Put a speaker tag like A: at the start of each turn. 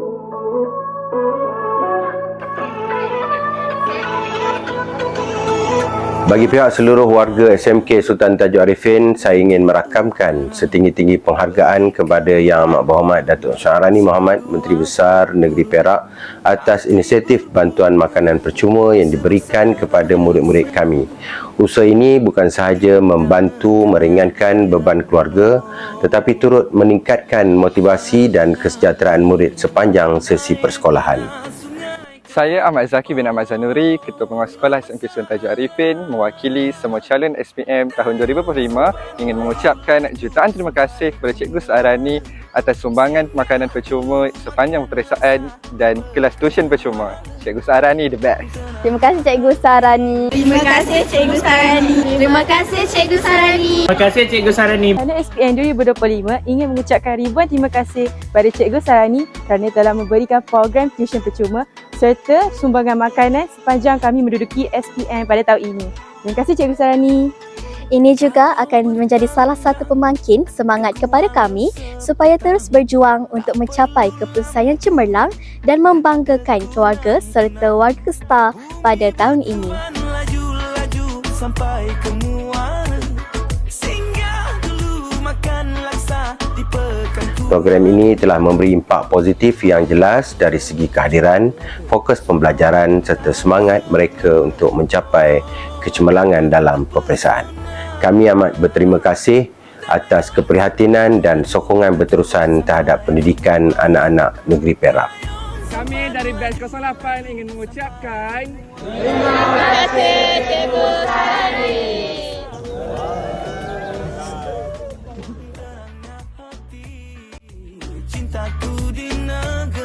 A: Música Bagi pihak seluruh warga SMK Sultan Tajuk Arifin, saya ingin merakamkan setinggi-tinggi penghargaan kepada Yang Amat Berhormat Datuk Syahrani Muhammad, Menteri Besar Negeri Perak atas inisiatif bantuan makanan percuma yang diberikan kepada murid-murid kami. Usaha ini bukan sahaja membantu meringankan beban keluarga tetapi turut meningkatkan motivasi dan kesejahteraan murid sepanjang sesi persekolahan.
B: Saya Ahmad Zaki bin Ahmad Zanuri, Ketua Penguasa Sekolah SMP Sultan Tajuk Arifin, mewakili semua calon SPM tahun 2025 ingin mengucapkan jutaan terima kasih kepada Cikgu Saarani atas sumbangan makanan percuma sepanjang peperiksaan dan kelas tuition percuma. Cikgu Saarani the best.
C: Terima kasih Cikgu Sarani.
D: Terima kasih Cikgu Sarani. Terima kasih Cikgu Sarani.
E: Terima kasih Cikgu Sarani.
F: Kerana SPM 2025 ingin mengucapkan ribuan terima kasih pada Cikgu Sarani kerana telah memberikan program tuition percuma serta sumbangan makanan sepanjang kami menduduki SPM pada tahun ini. Terima kasih Cikgu Sarani.
C: Ini juga akan menjadi salah satu pemangkin semangat kepada kami supaya terus berjuang untuk mencapai keputusan yang cemerlang dan membanggakan keluarga serta warga star pada tahun ini.
G: Sampai ke
A: Program ini telah memberi impak positif yang jelas dari segi kehadiran, fokus pembelajaran serta semangat mereka untuk mencapai kecemerlangan dalam peperiksaan. Kami amat berterima kasih atas keprihatinan dan sokongan berterusan terhadap pendidikan anak-anak negeri Perak.
E: Kami dari Batch 08 ingin mengucapkan
G: 的那个。